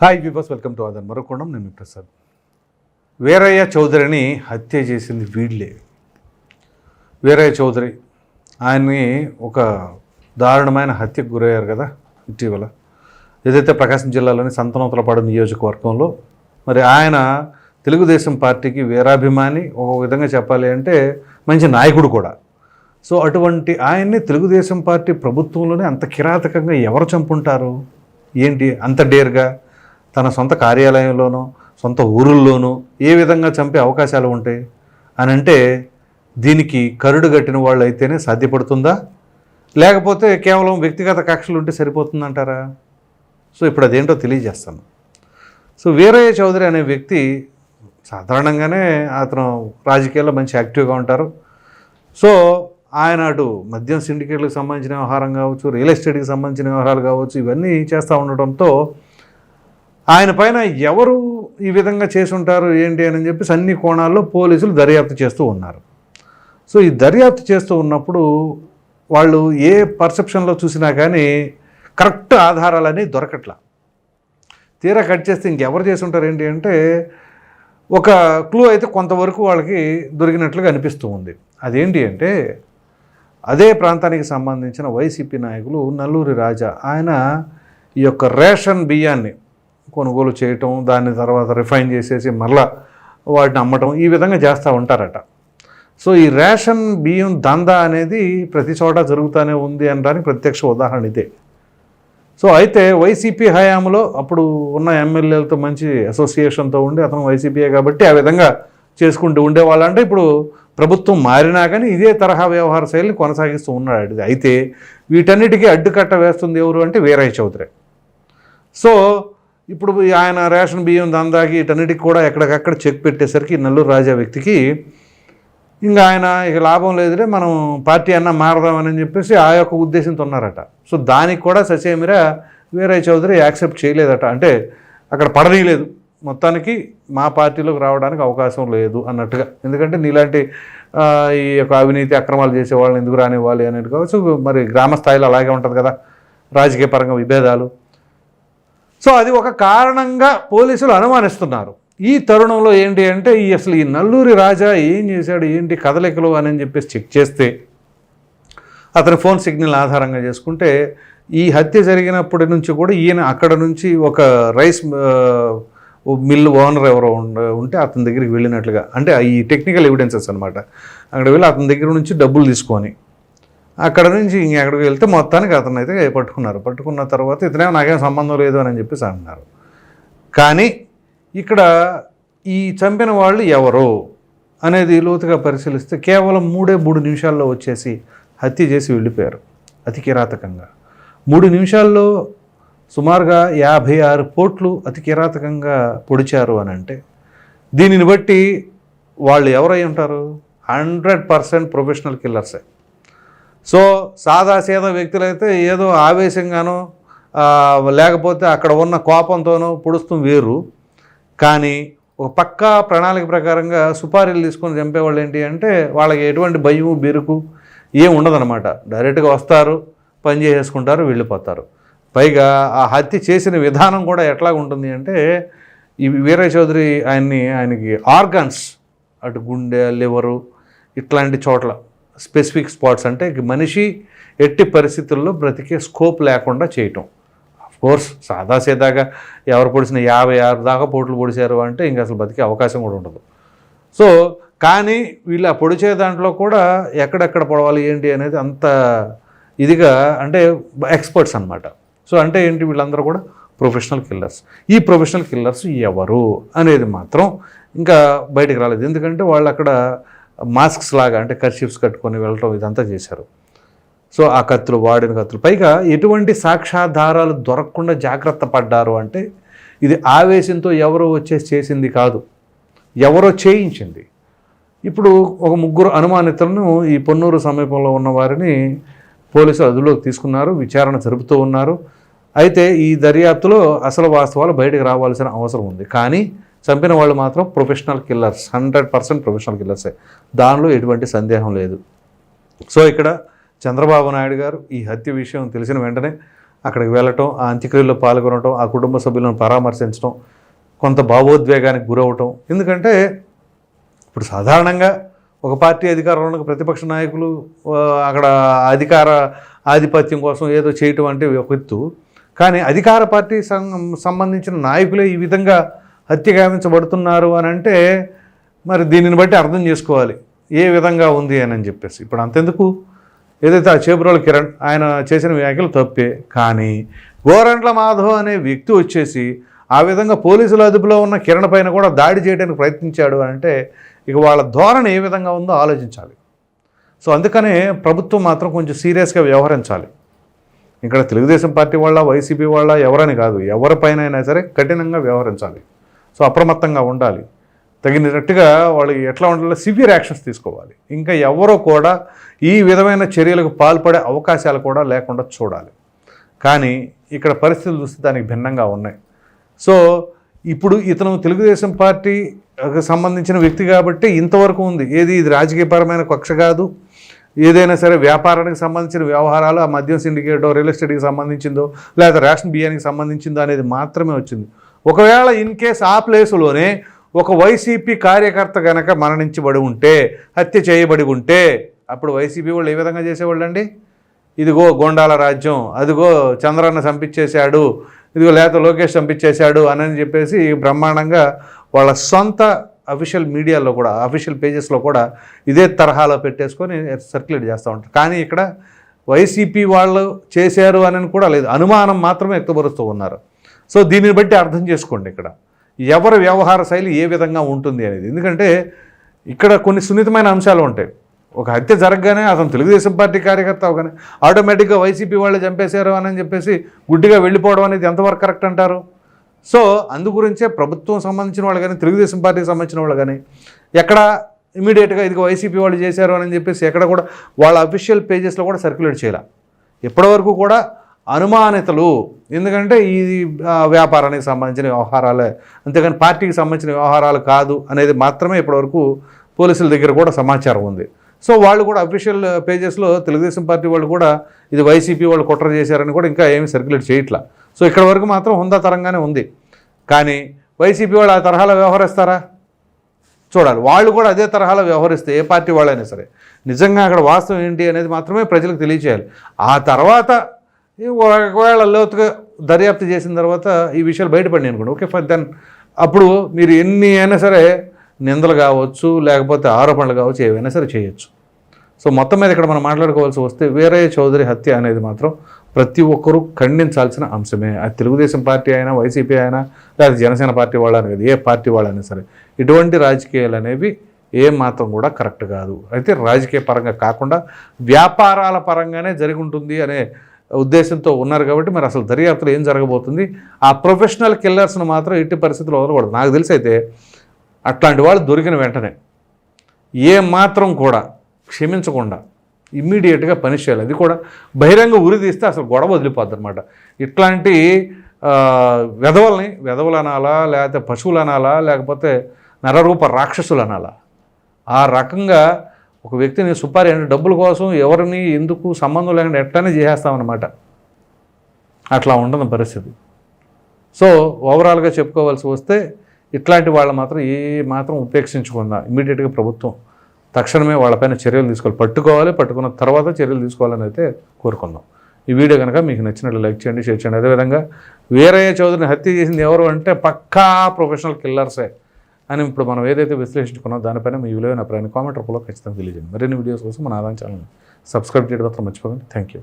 Hi viewers welcome to ఆదర్ మరొకొండం నేను ప్రసాద్ వీరయ్య చౌదరిని హత్య చేసింది వీళ్ళే. వీరయ్య చౌదరి ఆయన్ని ఒక దారుణమైన హత్యకు గురయ్యారు కదా ఇటీవల. ఏదైతే ప్రకాశం జిల్లాలోని సంతనోతలపాడు నియోజకవర్గంలో మరి ఆయన తెలుగుదేశం పార్టీకి వీరాభిమాని ఒక విధంగా చెప్పాలి అంటే మంచి నాయకుడు కూడా. సో అటువంటి ఆయన్ని తెలుగుదేశం పార్టీ ప్రభుత్వంలోనే అంత కిరాతకంగా ఎవరు చంపుంటారు? ఏంటి? అంత డేర్గా? తన సొంత కార్యాలయంలోనో సొంత ఊరుల్లోనూ ఏ విధంగా చంపే అవకాశాలు ఉంటాయి? అని అంటే దీనికి కరుడు కట్టిన వాళ్ళు అయితేనే సాధ్యపడుతుందా? లేకపోతే కేవలం వ్యక్తిగత కక్షలు ఉంటే సరిపోతుందంటారా? సో ఇప్పుడు అదేంటో తెలియజేస్తాను. సో వీరయ్య చౌదరి అనే వ్యక్తి సాధారణంగానే అతను రాజకీయాల్లో మంచి యాక్టివ్గా ఉంటారు. సో ఆయన అటు మద్యం సిండికేట్లకు సంబంధించిన వ్యవహారం కావచ్చు రియల్ ఎస్టేట్కి సంబంధించిన వ్యవహారాలు కావచ్చు ఇవన్నీ చేస్తూ ఉండటంతో ఆయన పైన ఎవరు ఈ విధంగా చేసి ఉంటారు ఏంటి అని చెప్పేసి అన్ని కోణాల్లో పోలీసులు దర్యాప్తు చేస్తూ ఉన్నారు. సో ఈ దర్యాప్తు చేస్తూ ఉన్నప్పుడు వాళ్ళు ఏ పర్సెప్షన్లో చూసినా కానీ కరెక్ట్ ఆధారాలన్నీ దొరకట్లా. తీరా కట్ చేస్తే ఇంకెవరు చేసి ఉంటారు ఏంటి అంటే ఒక క్లూ అయితే కొంతవరకు వాళ్ళకి దొరికినట్లుగా అనిపిస్తూ ఉంది. అదేంటి అంటే అదే ప్రాంతానికి సంబంధించిన వైసీపీ నాయకులు నల్లూరి రాజా ఆయన ఈ యొక్క రేషన్ బియ్యాన్ని కొనుగోలు చేయటం దాని తర్వాత రిఫైన్ చేసేసి మళ్ళా వాటిని అమ్మటం ఈ విధంగా చేస్తూ ఉంటారట. సో ఈ రేషన్ బియ్యం దందా అనేది ప్రతి చోట జరుగుతూనే ఉంది అనడానికి ప్రత్యక్ష ఉదాహరణ ఇదే. సో అయితే వైసీపీ హయాంలో అప్పుడు ఉన్న ఎమ్మెల్యేలతో మంచి అసోసియేషన్తో ఉండి అతను వైసీపీయే కాబట్టి ఆ విధంగా చేసుకుంటూ ఉండేవాళ్ళంటే ఇప్పుడు ప్రభుత్వం మారినా కానీ ఇదే తరహా వ్యవహార శైలిని కొనసాగిస్తూ ఉన్నాడు. అయితే వీటన్నిటికీ అడ్డుకట్ట వేస్తుంది ఎవరు అంటే వీరయ్య చౌదరి. సో ఇప్పుడు ఆయన రేషన్ బియ్యం దందాకి ఇటన్నిటికి కూడా ఎక్కడికక్కడ చెక్ పెట్టేసరికి నల్లూరు రాజా వ్యక్తికి ఇంకా ఆయన ఇక లాభం లేదులే మనం పార్టీ అన్నా మారదామని చెప్పేసి ఆ యొక్క ఉద్దేశంతో ఉన్నారట. సో దానికి కూడా ససేమిరా వీరయ్య చౌదరి యాక్సెప్ట్ చేయలేదట. అంటే అక్కడ పడనీయలేదు. మొత్తానికి మా పార్టీలోకి రావడానికి అవకాశం లేదు అన్నట్టుగా. ఎందుకంటే నీలాంటి ఈ యొక్క అవినీతి అక్రమాలు చేసే వాళ్ళని ఎందుకు రానివ్వాలి అనేది కావచ్చు మరి గ్రామ స్థాయిలో అలాగే ఉంటుంది కదా. రాజకీయ పరంగా విభేదాలు. సో అది ఒక కారణంగా పోలీసులు అనుమానిస్తున్నారు. ఈ తరుణంలో ఏంటి అంటే ఈ అసలు ఈ నల్లూరి రాజా ఏం చేశాడు? ఏంటి కదలికలు అని చెప్పేసి చెక్ చేస్తే అతని ఫోన్ సిగ్నల్ ఆధారంగా చేసుకుంటే ఈ హత్య జరిగినప్పటి నుంచి కూడా ఈయన అక్కడ నుంచి ఒక రైస్ మిల్ ఓనర్ ఎవరో ఉంటే అతని దగ్గరికి వెళ్ళినట్లుగా. అంటే ఈ టెక్నికల్ ఎవిడెన్సెస్ అనమాట అక్కడ వెళ్ళి అతని దగ్గర నుంచి డబ్బులు తీసుకొని అక్కడ నుంచి ఇంకెక్కడికి వెళ్తే మొత్తానికి అతను అయితే పట్టుకున్నారు. పట్టుకున్న తర్వాత ఇతనే నాకేం సంబంధం లేదు అని చెప్పేసి అంటున్నారు కానీ ఇక్కడ ఈ చంపిన వాళ్ళు ఎవరు అనేది లోతుగా పరిశీలిస్తే కేవలం మూడే మూడు నిమిషాల్లో వచ్చేసి హత్య చేసి వెళ్ళిపోయారు అతి కిరాతకంగా మూడు నిమిషాల్లో సుమారుగా యాభై ఆరు పోట్లు అతి కిరాతకంగా పొడిచారు అని అంటే దీనిని బట్టి వాళ్ళు ఎవరై ఉంటారు? హండ్రెడ్ పర్సెంట్ ప్రొఫెషనల్ కిల్లర్సే. సో సాదాసీద వ్యక్తులైతే ఏదో ఆవేశంగానో లేకపోతే అక్కడ ఉన్న కోపంతోనో పొడుస్తూ వేరు. కానీ ఒక పక్కా ప్రణాళిక ప్రకారంగా సుపారీలు తీసుకొని చంపేవాళ్ళు ఏంటి అంటే వాళ్ళకి ఎటువంటి భయము బెరుకు ఏం ఉండదన్నమాట. డైరెక్ట్గా వస్తారు పని చేసేసుకుంటారు వెళ్ళిపోతారు. పైగా ఆ హత్య చేసిన విధానం కూడా ఎట్లా ఉంటుంది అంటే ఈ వీరయ్య చౌదరి ఆయన్ని ఆయనకి ఆర్గన్స్ అటు గుండె లివరు ఇట్లాంటి చోట్ల స్పెసిఫిక్ స్పాట్స్ అంటే మనిషి ఎట్టి పరిస్థితుల్లో బ్రతికే స్కోప్ లేకుండా చేయటం. కోర్స్ సాదాసీదాగా ఎవరు పొడిచిన యాభై ఆరు దాకా పోట్లు పొడిచారు అంటే ఇంకా అసలు బతికే అవకాశం కూడా ఉండదు. సో కానీ వీళ్ళు ఆ పొడిచే దాంట్లో కూడా ఎక్కడెక్కడ పొడవాలి ఏంటి అనేది అంత ఇదిగా అంటే ఎక్స్పర్ట్స్ అన్నమాట. సో అంటే ఏంటి వీళ్ళందరూ కూడా ప్రొఫెషనల్ కిల్లర్స్. ఈ ప్రొఫెషనల్ కిల్లర్స్ ఎవరు అనేది మాత్రం ఇంకా బయటికి రాలేదు. ఎందుకంటే వాళ్ళు అక్కడ మాస్క్స్ లాగా అంటే కర్షిప్స్ కట్టుకొని వెళ్ళటం ఇదంతా చేశారు. సో ఆ కత్తులు వాడిన కత్తులు. పైగా ఎటువంటి సాక్ష్యాధారాలు దొరకకుండా జాగ్రత్త పడ్డారు అంటే ఇది ఆవేశంతో ఎవరో వచ్చేసి చేసింది కాదు. ఎవరో చేయించింది. ఇప్పుడు ఒక ముగ్గురు అనుమానితులను ఈ పొన్నూరు సమీపంలో ఉన్న వారిని పోలీసులు అదుపులోకి తీసుకున్నారు విచారణ జరుపుతూ ఉన్నారు. అయితే ఈ దర్యాప్తులో అసలు వాస్తవాలు బయటకు రావాల్సిన అవసరం ఉంది. కానీ చంపిన వాళ్ళు మాత్రం professional killers hundred percent professional కిల్లర్సే దానిలో ఎటువంటి సందేహం లేదు. సో ఇక్కడ చంద్రబాబు నాయుడు గారు ఈ హత్య విషయం తెలిసిన వెంటనే అక్కడికి వెళ్ళటం ఆ అంత్యక్రియల్లో పాల్గొనటం ఆ కుటుంబ సభ్యులను పరామర్శించడం కొంత భావోద్వేగానికి గురవటం. ఎందుకంటే ఇప్పుడు సాధారణంగా ఒక పార్టీ అధికారంలో ఉన్న ప్రతిపక్ష నాయకులు అక్కడ అధికార ఆధిపత్యం కోసం ఏదో చేయటం అంటే ఒక ఎత్తు. కానీ అధికార పార్టీ సం- సంబంధించిన నాయకులే ఈ విధంగా హత్య గావించబడుతున్నారు అని అంటే మరి దీనిని బట్టి అర్థం చేసుకోవాలి. ఏ విధంగా ఉంది అని అని చెప్పేసి. ఇప్పుడు అంతెందుకు? ఏదైతే ఆ చేపురాల కిరణ్ ఆయన చేసిన వ్యాఖ్యలు తప్పే. కానీ గోరంట్ల మాధవ్ అనే వ్యక్తి వచ్చేసి ఆ విధంగా పోలీసుల అదుపులో ఉన్న కిరణ్ పైన కూడా దాడి చేయడానికి ప్రయత్నించాడు అని అంటే ఇక వాళ్ళ ధోరణి ఏ విధంగా ఉందో ఆలోచించాలి. సో అందుకనే ప్రభుత్వం మాత్రం కొంచెం సీరియస్గా వ్యవహరించాలి. ఇక్కడ తెలుగుదేశం పార్టీ వాళ్ళ వైసీపీ వాళ్ళ ఎవరని కాదు ఎవరిపైన అయినా సరే కఠినంగా వ్యవహరించాలి. సో అప్రమత్తంగా ఉండాలి. తగినట్టుగా వాళ్ళు ఎట్లా ఉండాలో సివియర్ యాక్షన్స్ తీసుకోవాలి. ఇంకా ఎవరో కూడా ఈ విధమైన చర్యలకు పాల్పడే అవకాశాలు కూడా లేకుండా చూడాలి. కానీ ఇక్కడ పరిస్థితులు చూస్తే దానికి భిన్నంగా ఉన్నాయి. సో ఇప్పుడు ఇతను తెలుగుదేశం పార్టీకి సంబంధించిన వ్యక్తి కాబట్టి ఇంతవరకు ఉంది. ఏది ఇది రాజకీయపరమైన కక్ష కాదు. ఏదైనా సరే వ్యాపారానికి సంబంధించిన వ్యవహారాలు ఆ మద్యం సిండికేటో రియల్ ఎస్టేట్కి సంబంధించిందో లేదా రేషన్ బియ్యానికి సంబంధించిందో అనేది మాత్రమే వచ్చింది. ఒకవేళ ఇన్ కేస్ ఆ ప్లేసులోనే ఒక వైసీపీ కార్యకర్త కనుక మరణించబడి ఉంటే హత్య చేయబడి ఉంటే అప్పుడు వైసీపీ వాళ్ళు ఏ విధంగా చేసేవాళ్ళండి? ఇదిగో గోండాల రాజ్యం అదిగో చంద్రన్న చంపించేశాడు ఇదిగో లేత లోకేష్ చంపించేశాడు అని చెప్పేసి బ్రహ్మాండంగా వాళ్ళ సొంత అఫీషియల్ మీడియాలో కూడా అఫీషియల్ పేజెస్లో కూడా ఇదే తరహాలో పెట్టేసుకొని సర్క్యులేట్ చేస్తూ ఉంటారు. కానీ ఇక్కడ వైసీపీ వాళ్ళు చేశారు అని కూడా లేదు. అనుమానం మాత్రమే వ్యక్తపరుస్తూ ఉన్నారు. సో దీనిని బట్టి అర్థం చేసుకోండి ఇక్కడ. ఎవరి వ్యవహార శైలి ఏ విధంగా ఉంటుంది అనేది. ఎందుకంటే ఇక్కడ కొన్ని సున్నితమైన అంశాలు ఉంటాయి. ఒక హత్య జరగగానే అతను తెలుగుదేశం పార్టీ కార్యకర్త అవగానే ఆటోమేటిక్గా వైసీపీ వాళ్ళు చంపేశారు అని చెప్పేసి గుడ్డిగా వెళ్ళిపోవడం అనేది ఎంతవరకు కరెక్ట్ అంటారు? సో అందు గురించే ప్రభుత్వం సంబంధించిన వాళ్ళు కానీ తెలుగుదేశం పార్టీకి సంబంధించిన వాళ్ళు కానీ ఎక్కడ ఇమీడియట్గా ఇదిగో వైసీపీ వాళ్ళు చేశారు అని చెప్పేసి ఎక్కడ కూడా వాళ్ళ అఫీషియల్ పేజెస్లో కూడా సర్క్యులేట్ చేయాలి. ఇప్పటివరకు కూడా అనుమానితలు. ఎందుకంటే ఇది వ్యాపారానికి సంబంధించిన వ్యవహారాలే. అంతేకాని పార్టీకి సంబంధించిన వ్యవహారాలు కాదు అనేది మాత్రమే ఇప్పటివరకు పోలీసుల దగ్గర కూడా సమాచారం ఉంది. సో వాళ్ళు కూడా అఫీషియల్ పేజెస్లో తెలుగుదేశం పార్టీ వాళ్ళు కూడా ఇది వైసీపీ వాళ్ళు కుట్ర చేశారని కూడా ఇంకా ఏమీ సర్క్యులేట్ చేయట్లా. సో ఇక్కడ వరకు మాత్రం హుందాతరంగానే ఉంది. కానీ వైసీపీ వాళ్ళు ఆ తరహాలో వ్యవహరిస్తారా? చూడాలి. వాళ్ళు కూడా అదే తరహాలో వ్యవహరిస్తే ఏ పార్టీ వాళ్ళైనా సరే. నిజంగా అక్కడ వాస్తవం ఏంటి అనేది మాత్రమే ప్రజలకు తెలియచేయాలి. ఆ తర్వాత ఒకవేళ లోతుగా దర్యాప్తు చేసిన తర్వాత ఈ విషయాలు బయటపడినాయి అనుకోండి. ఓకే ఫర్ దెన్ అప్పుడు మీరు ఎన్ని అయినా సరే నిందలు కావచ్చు లేకపోతే ఆరోపణలు కావచ్చు ఏవైనా సరే చేయొచ్చు. సో మొత్తం మీద ఇక్కడ మనం మాట్లాడుకోవాల్సి వస్తే వీరయ్య చౌదరి హత్య అనేది మాత్రం ప్రతి ఒక్కరూ ఖండించాల్సిన అంశమే. అది తెలుగుదేశం పార్టీ అయినా వైసీపీ అయినా లేదా జనసేన పార్టీ వాళ్ళని అనేది ఏ పార్టీ వాళ్ళైనా సరే ఇటువంటి రాజకీయాలు అనేవి ఏమాత్రం మాత్రం కూడా కరెక్ట్ కాదు. అయితే రాజకీయ పరంగా కాకుండా వ్యాపారాల పరంగానే జరిగి ఉంటుంది అనే ఉద్దేశంతో ఉన్నారు కాబట్టి మరి అసలు దర్యాప్తులో ఏం జరగబోతుంది? ఆ ప్రొఫెషనల్ కిల్లర్స్ను మాత్రం ఎట్టి పరిస్థితుల్లో వదలకూడదు. నాకు తెలిసి అయితే అట్లాంటి వాళ్ళు దొరికిన వెంటనే ఏ మాత్రం కూడా క్షమించకుండా ఇమ్మీడియట్గా పని చేయాలి. అది కూడా బహిరంగ ఉరి తీస్తే అసలు గొడవ వదిలిపోద్ది అనమాట ఇట్లాంటి వెధవల్ని వెధవలు అనాలా లేకపోతే పశువులు అనాలా లేకపోతే నరరూప రాక్షసులు అనాలా ఆ రకంగా ఒక వ్యక్తిని సుపారీ అంటే డబ్బుల కోసం ఎవరిని ఎందుకు సంబంధం లేకుండా ఎట్లానే చేసేస్తామన్నమాట. అట్లా ఉండదు పరిస్థితి. సో ఓవరాల్గా చెప్పుకోవాల్సి వస్తే ఇట్లాంటి వాళ్ళు మాత్రం ఏ మాత్రం ఉపేక్షించకుండా ఇమీడియట్గా ప్రభుత్వం తక్షణమే వాళ్ళపైన చర్యలు తీసుకోవాలి. పట్టుకోవాలి పట్టుకున్న తర్వాత చర్యలు తీసుకోవాలని అయితే కోరుకుందాం. ఈ వీడియో కనుక మీకు నచ్చినట్లు లైక్ చేయండి షేర్ చేయండి. అదేవిధంగా వీరయ్య చౌదరిని హత్య చేసింది ఎవరు అంటే పక్కా ప్రొఫెషనల్ కిల్లర్సే. అని ఇప్పుడు మనం ఏదైతే విశ్లేషించుకున్నాం దానిపైన మీ విలువైన అభిప్రాయాన్ని కామెంట్ రూపంలో ఖచ్చితంగా తెలియజేయండి. మరిన్ని వీడియోస్ కోసం మన ఆదాయం ఛానల్ సబ్స్క్రైబ్ చేయడం మాత్రం మర్చిపోకండి. Thank you